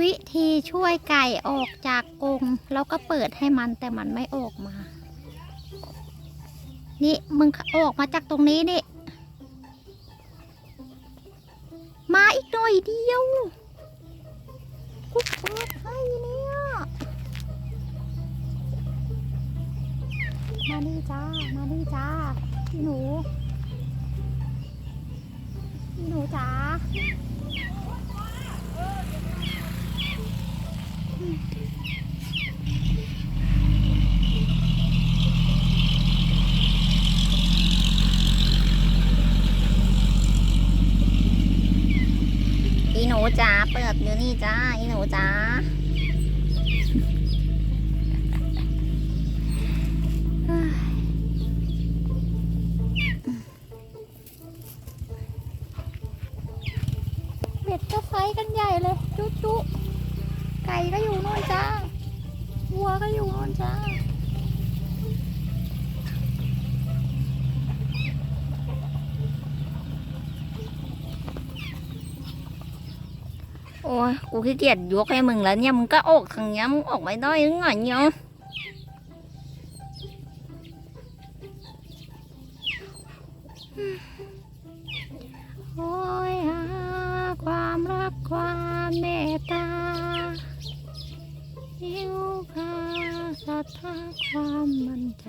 วิธีช่วยไก่ออกจากกรงแล้วก็เปิดให้มันแต่มันไม่ออกมา นี่มึงออกมาจากตรงนี้นี่ มาอีกหน่อยเดียวกูเปิดให้เนี่ย มาดีจ้า มาดีจ้าพี่หนูพี่หนูจ๋า อีหนูจ๋าเปิดอยู่นี่จ้าอีหนูจ๋าเบ็ดก็ไฟกันใหญ่เลย จุ๊จุ๊ ไก่ก็อยู่โน่นจ้าวัวก็อยู่โน่นจ้าโอ้ยกูขี้เกียจยกให้มึงแล้วเนี่ย มึงก็ออกทางเนี้ยมึงออกไม่ได้ยังไงเนี่ยโอ้ยหาความรักความเมตตา หิวคาศรัทธาความมั่นใจ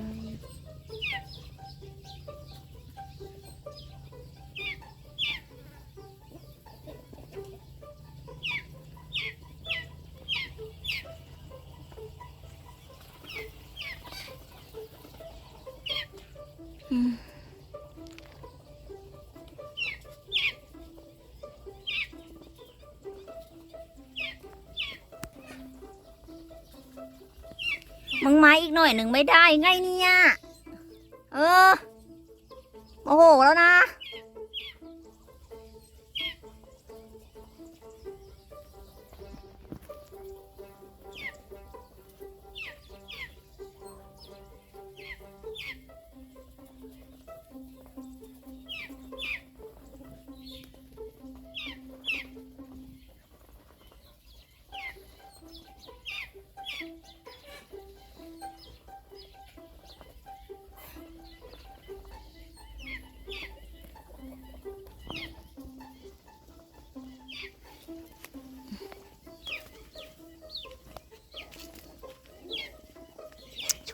มึงมาอีกหน่อยหนึ่งไม่ได้ไงเนี่ย เออ โอ้โหแล้วนะ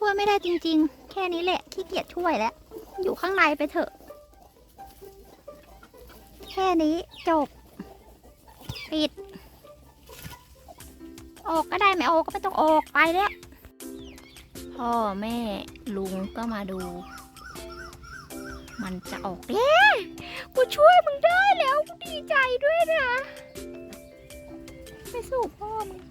ช่วยไม่ได้จริง ๆ แค่นี้แหละขี้เกียจช่วยแล้ว อยู่ข้างในไปเถอะ แค่นี้จบ ปิด ออกก็ได้ไม่ออกก็ไม่ต้องออกไปแล้ว พ่อแม่ลุงก็มาดู มันจะออกเย้กูช่วยมึงได้แล้ว กูดีใจด้วยนะไปสู่พ่อมึง